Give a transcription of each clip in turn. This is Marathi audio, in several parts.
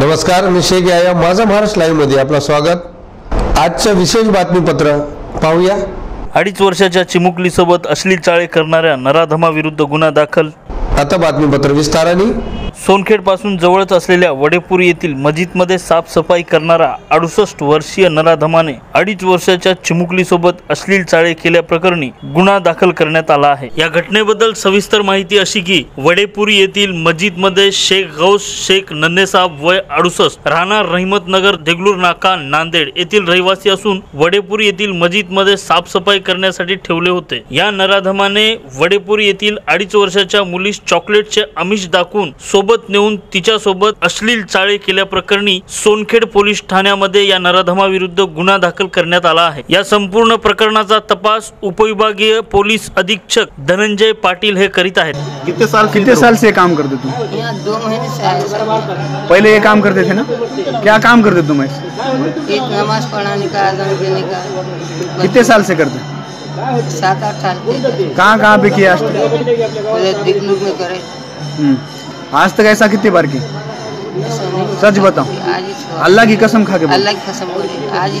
नमस्कार मी शेख या माझा महाराष्ट्र लाईव्हमध्ये आपलं स्वागत. आजचं विशेष बातमीपत्र पाहूया. अडीच वर्षाच्या चिमुकलीसोबत अश्लील चाळे करणाऱ्या नराधमाविरुद्ध गुन्हा दाखल आता बातमीपत्र विस्ताराने. सोनखेडपासून जवळच असलेल्या वडेपूर येथील मस्जिदमध्ये साफसफाई करणारा अडुसष्ट वर्षीय नराधमाने अडीच वर्षाच्या चिमुकलीसोबत अश्लील चाळे केल्याप्रकरणी गुन्हा दाखल करण्यात आला आहे. या घटनेबद्दल सविस्तर माहिती अशी की वडेपूर येथील मस्जिदमध्ये शेख गौस शेख नन्नेसाब वय अडुसष्ट राहणार रहिमतनगर देगलूर नाका नांदेड येथील रहिवासी असून वडेपूर येथील मस्जिदमध्ये साफसफाई करण्यासाठी ठेवले होते. या नराधमाने वडेपूर येथील अडीच वर्षाच्या मुलीस चॉकलेटचे आमिष दाखवून सोबत नेऊन तिच्यासोबत अश्लील चाळे केल्याप्रकरणी सोनखेड पोलीस ठाण्यामध्ये या नराधमाविरुद्ध गुन्हा दाखल करण्यात आला आहे. या संपूर्ण प्रकरणाचा तपास उपविभागीय पोलीस अधीक्षक धनंजय पाटील हे करीत आहेत. कितने साल कितने साल से काम करते तुम यहाँ दो महीने से आए सर पहले ये काम करते थे ना? क्या काम करते तुम ऐसे एक नमाज पढ़ाने का आदम देने का. कितने साल से करते? सात आठ साल कहाँ कहाँ पे किया आज तक? में करे। हम्म। आज तक ऐसा कितनी बार की? सच बताओ अल्लाह की कसम खा के अल्लाह की कसम आज ही।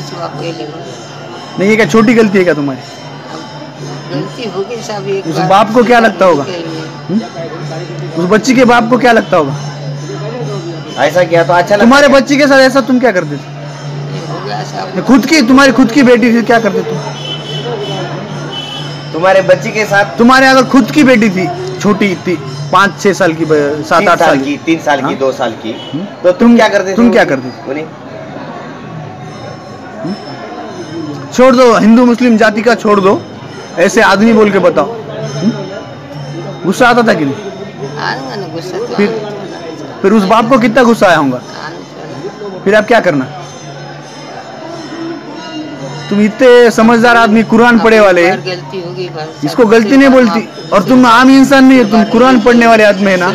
नहीं ये क्या छोटी गलती है क्या तुम्हारी? अब गलती होगी साहब एक उस बाप को क्या लगता होगा? उस बच्ची के बाप को क्या लगता होगा? ऐसा किया तो अच्छा तुम्हारे बच्ची के साथ ऐसा तुम क्या करते थे? खुद की तुम्हारी खुद की बेटी थी क्या करते तुम तुम्हारे बच्ची के साथ तुम्हारे अगर खुद की बेटी थी छोटी थी पाँच छह साल की सात आठ साल की तीन साल की हाँ? दो साल की हम्म? तो तुम क्या करते तुम क्या? करते थे? छोड़ दो हिंदू मुस्लिम जाति का छोड़ दो ऐसे आदमी बोल के बताओ हम्म? गुस्सा आता था कि नहीं गुस्सा तो फिर- फिर उस बाप को कितना गुस्सा आया होगा फिर आप क्या करना तुम इतने समझदार आदमी कुरान पढ़े वाले एक बार गलती होगी बस। इसको गलती नहीं बोलती। और तुम आम इंसान नहीं है तुम कुरान पढ़ने वाले आदमी है ना?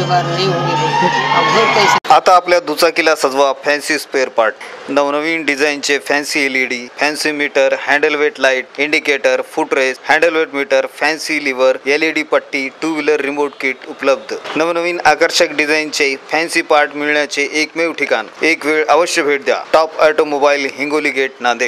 आता आपल्या दुचाकीला सजवा फॅन्सी स्पेअर पार्ट नवनवीन डिझाईनचे fancy L E D fancy meter handle weight light indicator foot rest handle weight meter fancy lever L E D पट्टी टू व्हीलर रिमोट किट उपलब्ध. नवनवीन आकर्षक डिझाईनचे फॅन्सी पार्ट मिळण्याचे एकमेव ठिकाण. एक वेळ अवश्य भेट द्या. Top automobile Hingoli gate Nanded.